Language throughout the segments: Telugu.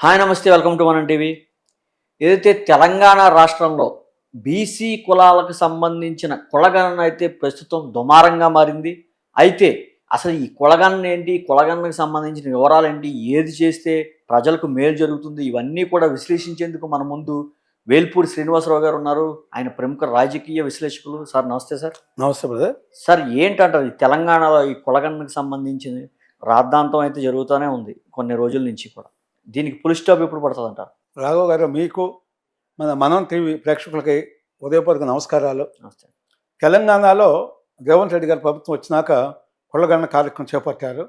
హాయ్ నమస్తే వెల్కమ్ టు మనం టీవీ. ఏదైతే తెలంగాణ రాష్ట్రంలో బీసీ కులాలకు సంబంధించిన కులగణన అయితే ప్రస్తుతం దుమారంగా మారింది అయితే అసలు ఈ కులగణన ఏంటి కులగణనకు సంబంధించిన వివరాలు ఏంటి ఏది చేస్తే ప్రజలకు మేలు జరుగుతుంది ఇవన్నీ కూడా విశ్లేషించేందుకు మన ముందు వేల్పూరి శ్రీనివాసరావు గారు ఉన్నారు. ఆయన ప్రముఖ రాజకీయ విశ్లేషకులు. సార్ నమస్తే సార్. నమస్తే బ్రదర్. సార్ ఏంటంటారు? ఈ తెలంగాణలో ఈ కులగణనకు సంబంధించిన రాద్ధాంతం అయితే జరుగుతూనే ఉంది కొన్ని రోజుల నుంచి కూడా. దీనికి పులి స్టాప్ ఎప్పుడు పడుతుంది అంటారు రాఘవ్ గారు మీకు మన మనం టీవీ ప్రేక్షకులకి ఉదయపూర్వక నమస్కారాలు. తెలంగాణలో రేవంత్ రెడ్డి గారి ప్రభుత్వం వచ్చినాక కులగణన కార్యక్రమం చేపట్టారు.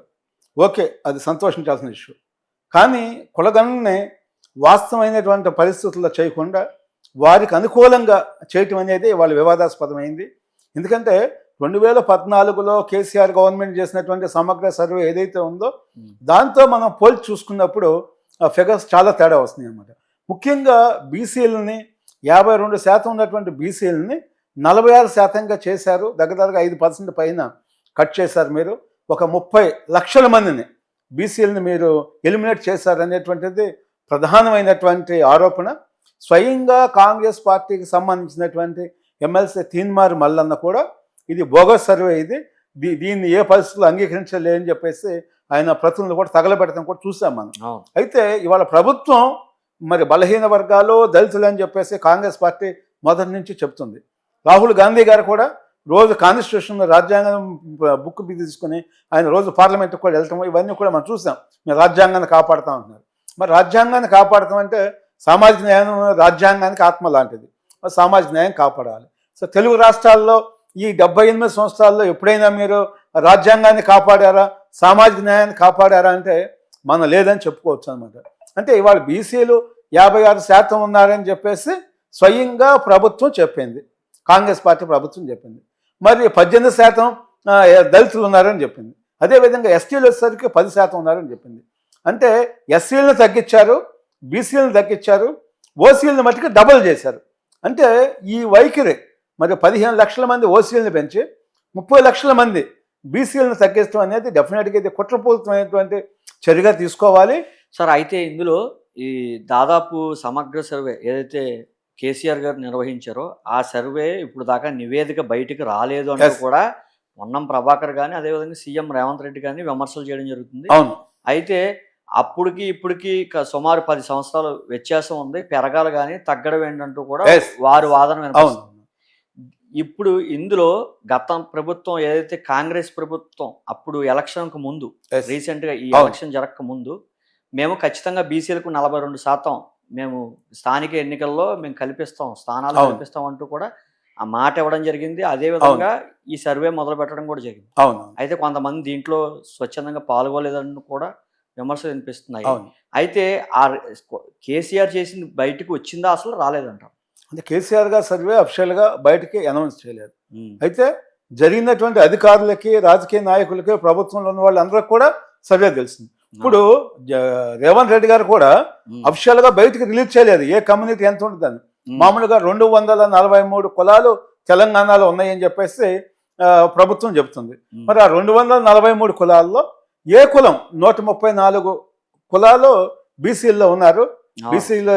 ఓకే అది సంతోషించాల్సిన ఇష్యూ. కానీ కులగణనని వాస్తవమైనటువంటి పరిస్థితుల్లో చేయకుండా వారికి అనుకూలంగా చేయటం అనేది వాళ్ళ వివాదాస్పదమైంది. ఎందుకంటే రెండు వేల పద్నాలుగులో కేసీఆర్ గవర్నమెంట్ చేసినటువంటి సమగ్ర సర్వే ఏదైతే ఉందో దాంతో మనం పోల్చి చూసుకున్నప్పుడు ఫిగర్స్ చాలా తేడా వస్తున్నాయి అనమాట ముఖ్యంగా బీసీలని యాభై రెండు శాతం ఉన్నటువంటి బీసీలని నలభై ఆరు శాతంగా చేశారు. దగ్గర దగ్గర ఐదు పర్సెంట్ పైన కట్ చేశారు మీరు. ఒక ముప్పై లక్షల మందిని బీసీలని మీరు ఎలిమినేట్ చేశారు అనేటువంటిది ప్రధానమైనటువంటి ఆరోపణ. స్వయంగా కాంగ్రెస్ పార్టీకి సంబంధించినటువంటి ఎమ్మెల్సీ తీన్మార్ మల్లన్న కూడా ఇది బోగస్ సర్వే ఇది. దీ దీన్ని ఏ పరిస్థితుల్లో అంగీకరించలేదని చెప్పేసి ఆయన ప్రతినిధులు కూడా తగలబెడతాం కూడా చూసాం మనం. అయితే ఇవాళ ప్రభుత్వం మరి బలహీన వర్గాలు దళితులు అని చెప్పేసి కాంగ్రెస్ పార్టీ మొదటి నుంచి చెప్తుంది. రాహుల్ గాంధీ గారు కూడా రోజు కాన్స్టిట్యూషన్ రాజ్యాంగం బుక్ తీసుకుని ఆయన రోజు పార్లమెంట్కి కూడా వెళ్తాం ఇవన్నీ కూడా మనం చూసాం. మేము రాజ్యాంగాన్ని కాపాడుతాం అంటున్నారు. మరి రాజ్యాంగాన్ని కాపాడుతాం అంటే సామాజిక న్యాయం రాజ్యాంగానికి ఆత్మ లాంటిది. సామాజిక న్యాయం కాపాడాలి. సో తెలుగు రాష్ట్రాల్లో ఈ డెబ్బై ఎనిమిది సంవత్సరాల్లో ఎప్పుడైనా మీరు రాజ్యాంగాన్ని కాపాడారా? సామాజిక న్యాయాన్ని కాపాడారా అంటే మనం లేదని చెప్పుకోవచ్చు అనమాట అంటే ఇవాళ బీసీలు యాభై ఆరు శాతం ఉన్నారని చెప్పేసి స్వయంగా ప్రభుత్వం చెప్పింది. కాంగ్రెస్ పార్టీ ప్రభుత్వం చెప్పింది. మరి పద్దెనిమిది శాతం దళితులు ఉన్నారని చెప్పింది. అదేవిధంగా ఎస్టీలు వచ్చేసరికి పది శాతం ఉన్నారని చెప్పింది. అంటే ఎస్సీలను తగ్గించారు బీసీలను తగ్గించారు ఓసీలను మట్టుకు డబుల్ చేశారు. అంటే ఈ వైఖరి మరి పదిహేను లక్షల మంది ఓసీలను పెంచి ముప్పై లక్షల మంది బీసీలను తగ్గించడం అనేది డెఫినెట్గా ఇది కుట్రపూరితమైనటువంటి చర్యగా తీసుకోవాలి. సార్ అయితే ఇందులో ఈ దాదాపు సమగ్ర సర్వే ఏదైతే కేసీఆర్ గారు నిర్వహించారో ఆ సర్వే ఇప్పుడు దాకా నివేదిక బయటికి రాలేదు అంటూ. కూడా పొన్నం ప్రభాకర్ కానీ అదేవిధంగా సీఎం రేవంత్ రెడ్డి కానీ విమర్శలు చేయడం జరుగుతుంది. అవును. అయితే అప్పటికి ఇప్పటికి సుమారు పది సంవత్సరాలు వ్యత్యాసం ఉంది. పెరగాలి కానీ తగ్గడం ఏంటంటూ కూడా. వారి వాదన అవును. వినిపిస్తుంది. ఇప్పుడు ఇందులో గత ప్రభుత్వం ఏదైతే కాంగ్రెస్ ప్రభుత్వం అప్పుడు ఎలక్షన్కు ముందు Yes. రీసెంట్గా ఈ. ఎలక్షన్ జరగక ముందు మేము ఖచ్చితంగా బీసీలకు నలభై రెండు శాతం మేము స్థానిక ఎన్నికల్లో మేము కల్పిస్తాం స్థానాలు. కల్పిస్తాం అంటూ కూడా ఆ మాట ఇవ్వడం జరిగింది. అదే విధంగా ఈ సర్వే మొదలు పెట్టడం కూడా జరిగింది. అవును అయితే కొంతమంది దీంట్లో స్వచ్ఛందంగా పాల్గొలేదని కూడా విమర్శలు వినిపిస్తున్నాయి. అయితే ఆ కేసీఆర్ చేసింది బయటకు వచ్చిందా అసలు రాలేదంట అంటే కేసీఆర్ గారు సర్వే అఫిషియల్గా బయటికి అనౌన్స్ చేయలేదు అయితే జరిగినటువంటి అధికారులకి రాజకీయ నాయకులకి ప్రభుత్వంలో ఉన్న వాళ్ళందరికీ కూడా సర్వే తెలిసింది ఇప్పుడు రేవంత్ రెడ్డి గారు కూడా. అఫిషియల్గా బయటకు రిలీజ్ చేయలేదు ఏ కమ్యూనిటీ ఎంత ఉంటుందని. మామూలుగా రెండు వందల నలభై మూడు కులాలు తెలంగాణలో ఉన్నాయని చెప్పేసి ప్రభుత్వం చెబుతుంది. మరి ఆ రెండు వందల నలభై మూడు కులాల్లో ఏ కులం నూట ముప్పై నాలుగు కులాలు బీసీల్లో ఉన్నారు. బీసీల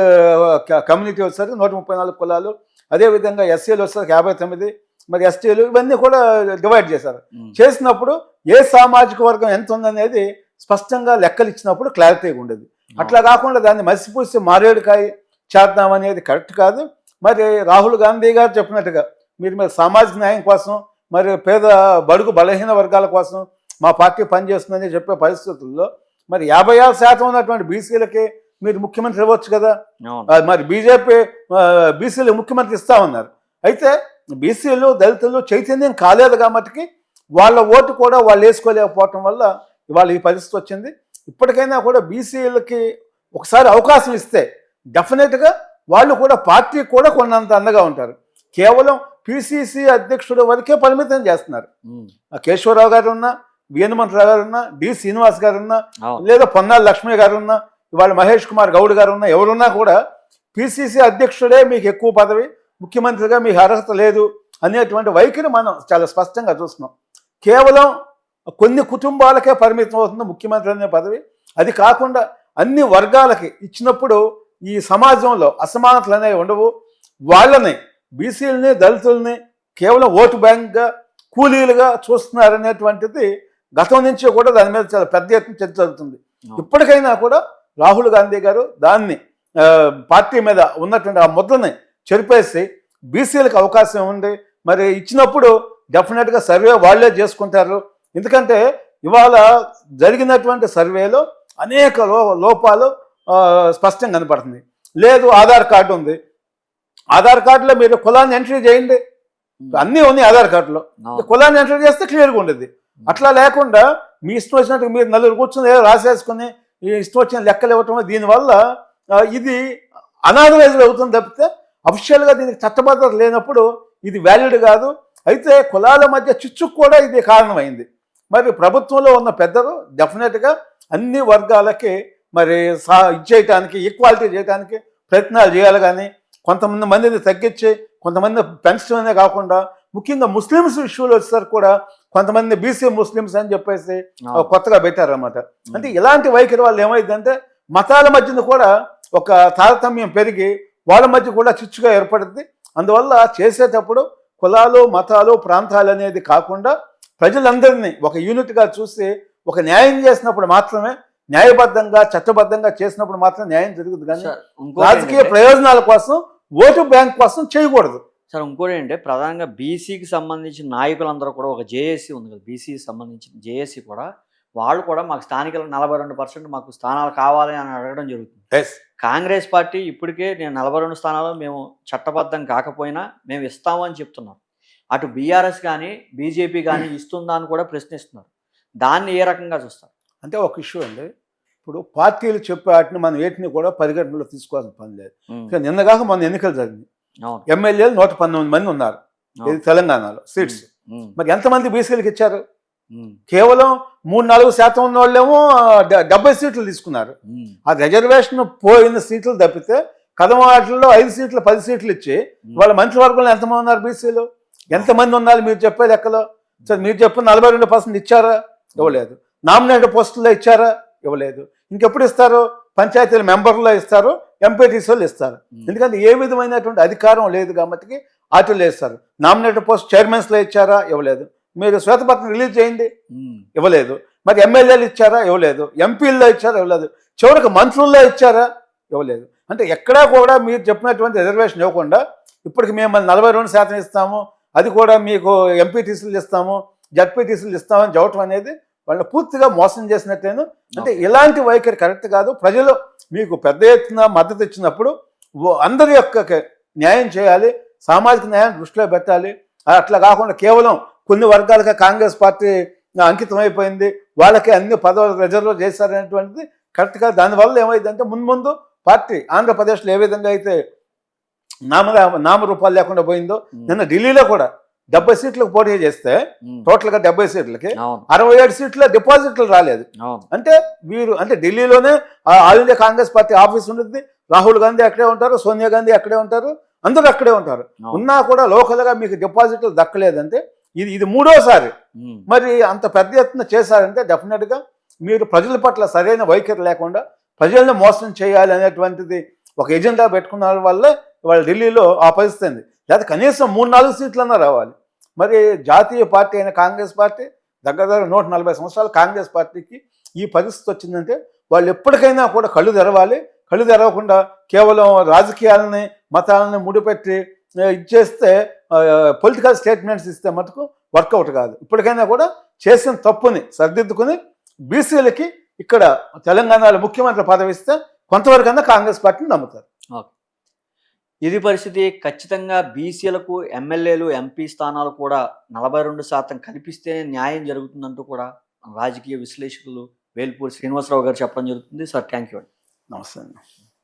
కమ్యూనిటీ వచ్చేసరికి నూట ముప్పై నాలుగు కులాలు. అదేవిధంగా ఎస్సీలు వచ్చేసరికి యాభై తొమ్మిది మరి ఎస్టీలు ఇవన్నీ కూడా డివైడ్ చేశారు. చేసినప్పుడు ఏ సామాజిక వర్గం ఎంత ఉందనేది స్పష్టంగా లెక్కలు ఇచ్చినప్పుడు క్లారిటీగా ఉండేది. అట్లా కాకుండా దాన్ని మసిపూసి మారేడుకాయ చేద్దాం అనేది కరెక్ట్ కాదు. మరి రాహుల్ గాంధీ గారు చెప్పినట్టుగా మీరు మరి సామాజిక న్యాయం కోసం మరి పేద బడుగు బలహీన వర్గాల కోసం మా పార్టీ పనిచేస్తుందని చెప్పే పరిస్థితుల్లో మరి యాభై ఆరు శాతం ఉన్నటువంటి బీసీలకి మీరు ముఖ్యమంత్రి ఇవ్వచ్చు కదా. మరి బీజేపీ బీసీలు ముఖ్యమంత్రి ఇస్తా ఉన్నారు. అయితే బీసీలు దళితులు చైతన్యం కాలేదు కాబట్టి వాళ్ళ ఓటు కూడా వాళ్ళు వేసుకోలేకపోవటం వల్ల ఇవాళ ఈ పరిస్థితి వచ్చింది. ఇప్పటికైనా కూడా బీసీలకి ఒకసారి అవకాశం ఇస్తే డెఫినెట్గా వాళ్ళు కూడా పార్టీ కూడా కొన్నంత అండగా ఉంటారు. కేవలం పిసిసి అధ్యక్షుడు వరకే పరిమితం చేస్తున్నారు. కేశవరావు గారు ఉన్నా వేణుమంతరావు గారు ఉన్నా డి శ్రీనివాస్ గారు ఉన్నా. లేదా పొన్నాల లక్ష్మి గారు ఉన్నా ఇవాళ మహేష్ కుమార్ గౌడ్ గారు ఉన్నా ఎవరున్నా కూడా పిసిసి అధ్యక్షుడే మీకు ఎక్కువ పదవి ముఖ్యమంత్రిగా మీకు అర్హత లేదు అనేటువంటి వైఖరి మనం చాలా స్పష్టంగా చూస్తున్నాం. కేవలం కొన్ని కుటుంబాలకే పరిమితం అవుతుంది ముఖ్యమంత్రి అనే పదవి. అది కాకుండా అన్ని వర్గాలకి ఇచ్చినప్పుడు ఈ సమాజంలో అసమానతలు అనేవి ఉండవు. వాళ్ళని బీసీలని దళితుల్ని కేవలం ఓటు బ్యాంక్గా కూలీలుగా చూస్తున్నారనేటువంటిది గతం నుంచి కూడా దాని మీద చాలా పెద్ద ఎత్తున చర్చ జరుగుతుంది. ఇప్పటికైనా కూడా రాహుల్ గాంధీ గారు దాన్ని పార్టీ మీద ఉన్నటువంటి ఆ ముద్రని చెరిపేసి బీసీలకు అవకాశం ఉంది. మరి ఇచ్చినప్పుడు డెఫినెట్గా సర్వే వాళ్ళే చేసుకుంటారు. ఎందుకంటే ఇవాళ జరిగినటువంటి సర్వేలో అనేక లో లోపాలు స్పష్టంగా కనపడుతుంది. లేదు ఆధార్ కార్డు ఉంది. ఆధార్ కార్డులో మీరు కులాన్ని ఎంట్రీ చేయండి. అన్నీ ఉన్నాయి ఆధార్ కార్డులో. కులాన్ని ఎంట్రీ చేస్తే క్లియర్గా ఉండేది. అట్లా లేకుండా మీ ఇష్టం వచ్చినట్టు మీరు నలుగురు కూర్చొని ఏదో రాసేసుకుని ఇష్టం వచ్చిన లెక్కలు ఇవ్వటం దీనివల్ల ఇది అనాథరైజ్డ్ అవుతుంది తప్పితే అఫిషియల్గా దీనికి చట్టబద్ధత లేనప్పుడు ఇది వ్యాలిడ్ కాదు. అయితే కులాల మధ్య చిచ్చుకు కూడా ఇది కారణమైంది. మరి ప్రభుత్వంలో ఉన్న పెద్దలు డెఫినెట్గా అన్ని వర్గాలకి మరి సా ఇచ్చేయటానికి ఈక్వాలిటీ చేయడానికి ప్రయత్నాలు చేయాలి కానీ కొంతమంది మందిని తగ్గించి కొంతమంది పెంచడమే కాకుండా ముఖ్యంగా ముస్లిమ్స్ విషయంలో వచ్చేసరికి కూడా కొంతమంది బీసీ ముస్లిమ్స్ అని చెప్పేసి. కొత్తగా పెట్టారన్నమాట. అంటే ఇలాంటి వైఖరి వాళ్ళు ఏమైందంటే మతాల మధ్యన కూడా ఒక తారతమ్యం పెరిగి వాళ్ళ మధ్య కూడా చిచ్చుగా ఏర్పడుద్ది అందువల్ల చేసేటప్పుడు కులాలు మతాలు ప్రాంతాలు అనేది కాకుండా ప్రజలందరినీ ఒక యూనిట్గా చూసి ఒక న్యాయం చేసినప్పుడు మాత్రమే న్యాయబద్ధంగా చట్టబద్ధంగా చేసినప్పుడు మాత్రం న్యాయం జరుగుతుంది కానీ రాజకీయ ప్రయోజనాల కోసం ఓటు బ్యాంక్ కోసం చేయకూడదు. సార్ ఇంకోటి ఏంటంటే ప్రధానంగా బీసీకి సంబంధించిన నాయకులందరూ కూడా ఒక జేఏసీ ఉంది కదా బీసీకి సంబంధించిన జేఏసీ కూడా వాళ్ళు కూడా మాకు స్థానికలకు నలభై రెండు పర్సెంట్ మాకు స్థానాలు కావాలి అని అడగడం జరుగుతుంది. కాంగ్రెస్ పార్టీ ఇప్పటికే నేను నలభై రెండు స్థానాలు మేము చట్టబద్ధం కాకపోయినా మేము ఇస్తాము అని చెప్తున్నాం అటు బీఆర్ఎస్ కానీ బీజేపీ కానీ ఇస్తుందా అని కూడా ప్రశ్నిస్తున్నారు. దాన్ని ఏ రకంగా చూస్తారు? అంటే ఒక ఇష్యూ అండి. ఇప్పుడు పార్టీలు చెప్పే వాటిని మనం వేటిని కూడా పరిగణనలో తీసుకోవాల్సిన పని లేదు. నిన్నగాక మన ఎన్నికలు జరిగింది ఎమ్మెల్యేలు నూట పంతొమ్మిది మంది ఉన్నారు. ఇది. తెలంగాణలో సీట్స్. మరి ఎంతమంది బీసీలకు ఇచ్చారు? కేవలం మూడు నాలుగు శాతం ఉన్న వాళ్ళేమో డెబ్బై సీట్లు తీసుకున్నారు. ఆ రిజర్వేషన్ పోయిన సీట్లు తప్పితే కదమ వాటిల్లో ఐదు సీట్లు పది సీట్లు ఇచ్చి. వాళ్ళ మంత్రివర్గంలో ఎంతమంది ఉన్నారు బీసీలు? ఎంతమంది ఉన్నారు మీరు చెప్పే లెక్కలో? సరే మీరు చెప్పిన నలభై రెండు పర్సెంట్ ఇచ్చారా? ఇవ్వలేదు. నామినేటెడ్ పోస్టుల్లో ఇచ్చారా? ఇవ్వలేదు. ఇంకెప్పుడు ఇస్తారు? పంచాయతీల మెంబర్లో ఇస్తారు ఎంపీటీసీలు ఇస్తారు. ఎందుకంటే ఏ విధమైనటువంటి అధికారం లేదు కాబట్టి వాటిల్లో ఇస్తారు నామినేటెడ్ పోస్ట్ చైర్మన్స్లో ఇచ్చారా? ఇవ్వలేదు. మీరు శ్వేతపత్రం రిలీజ్ చేయండి. ఇవ్వలేదు. మరి ఎమ్మెల్యేలు ఇచ్చారా? ఇవ్వలేదు. ఎంపీల్లో ఇచ్చారా? ఇవ్వలేదు. చివరికి మంత్రుల్లో ఇచ్చారా? ఇవ్వలేదు. అంటే ఎక్కడా కూడా మీరు చెప్పినటువంటి రిజర్వేషన్ ఇవ్వకుండా ఇప్పటికి మేము నలభై రెండు శాతం ఇస్తాము. అది కూడా మీకు ఎంపీటీసీలు ఇస్తాము జడ్పీటీసీలు ఇస్తామని చెప్పడం అనేది వాళ్ళని పూర్తిగా మోసం చేసినట్టేను అంటే ఇలాంటి వైఖరి కరెక్ట్ కాదు. ప్రజలు మీకు పెద్ద ఎత్తున మద్దతు ఇచ్చినప్పుడు అందరి యొక్క న్యాయం చేయాలి సామాజిక న్యాయం దృష్టిలో పెట్టాలి. అట్లా కాకుండా కేవలం కొన్ని వర్గాలకే కాంగ్రెస్ పార్టీ అంకితం అయిపోయింది. వాళ్ళకి అన్ని పదవులు రిజర్వ్ చేశారనేటువంటిది కరెక్ట్గా దానివల్ల ఏమైందంటే ముందు ముందు పార్టీ ఆంధ్రప్రదేశ్లో ఏ విధంగా అయితే నామ నామరూపాలు లేకుండా పోయిందో నిన్న ఢిల్లీలో కూడా డెబ్బై సీట్లకు పోటీ చేస్తే ఉమ్, టోటల్గా డెబ్బై సీట్లకి అరవై ఏడు సీట్ల డిపాజిట్లు రాలేదు. అంటే వీరు అంటే ఢిల్లీలోనే all India Congress party office ఉంటుంది. రాహుల్ గాంధీ అక్కడే ఉంటారు సోనియా గాంధీ అక్కడే ఉంటారు అందరూ అక్కడే ఉంటారు. ఉన్నా కూడా లోకల్గా మీకు డిపాజిట్లు దక్కలేదంటే ఇది ఇది మూడోసారి. మరి అంత పెద్ద ఎత్తున చేశారంటే డెఫినెట్గా మీరు ప్రజల పట్ల సరైన వైఖరి లేకుండా ప్రజల్ని మోసం చేయాలి అనేటువంటిది ఒక ఎజెండా పెట్టుకున్న వల్ల వాళ్ళు ఢిల్లీలో ఆ పరిస్థితి ఉంది. లేదా కనీసం మూడు నాలుగు సీట్లన్నా రావాలి. మరి జాతీయ పార్టీ అయిన కాంగ్రెస్ పార్టీ దగ్గర దగ్గర నూట నలభై సంవత్సరాలు కాంగ్రెస్ పార్టీకి ఈ పరిస్థితి వచ్చిందంటే వాళ్ళు ఎప్పటికైనా కూడా కళ్ళు తెరవాలి. కళ్ళు తెరవకుండా కేవలం రాజకీయాలని మతాలని ముడిపెట్టి ఇచ్చేస్తే పొలిటికల్ స్టేట్మెంట్స్ ఇస్తే మటుకు వర్కౌట్ కాదు. ఇప్పటికైనా కూడా చేసిన తప్పుని సరిదిద్దుకుని బీసీలకి ఇక్కడ తెలంగాణలో ముఖ్యమంత్రి పదవి ఇస్తే కొంతవరకైనా కాంగ్రెస్ పార్టీని నమ్ముతారు. ఓకే. ఇది పరిస్థితి ఖచ్చితంగా బీసీలకు ఎమ్మెల్యేలు ఎంపీ స్థానాలు కూడా నలభై రెండు శాతం కల్పిస్తేనే న్యాయం జరుగుతుందంటూ కూడా రాజకీయ విశ్లేషకులు వేల్పూరి శ్రీనివాసరావు గారు చెప్పడం జరుగుతుంది. సార్ థ్యాంక్ యూ నమస్తే అండి.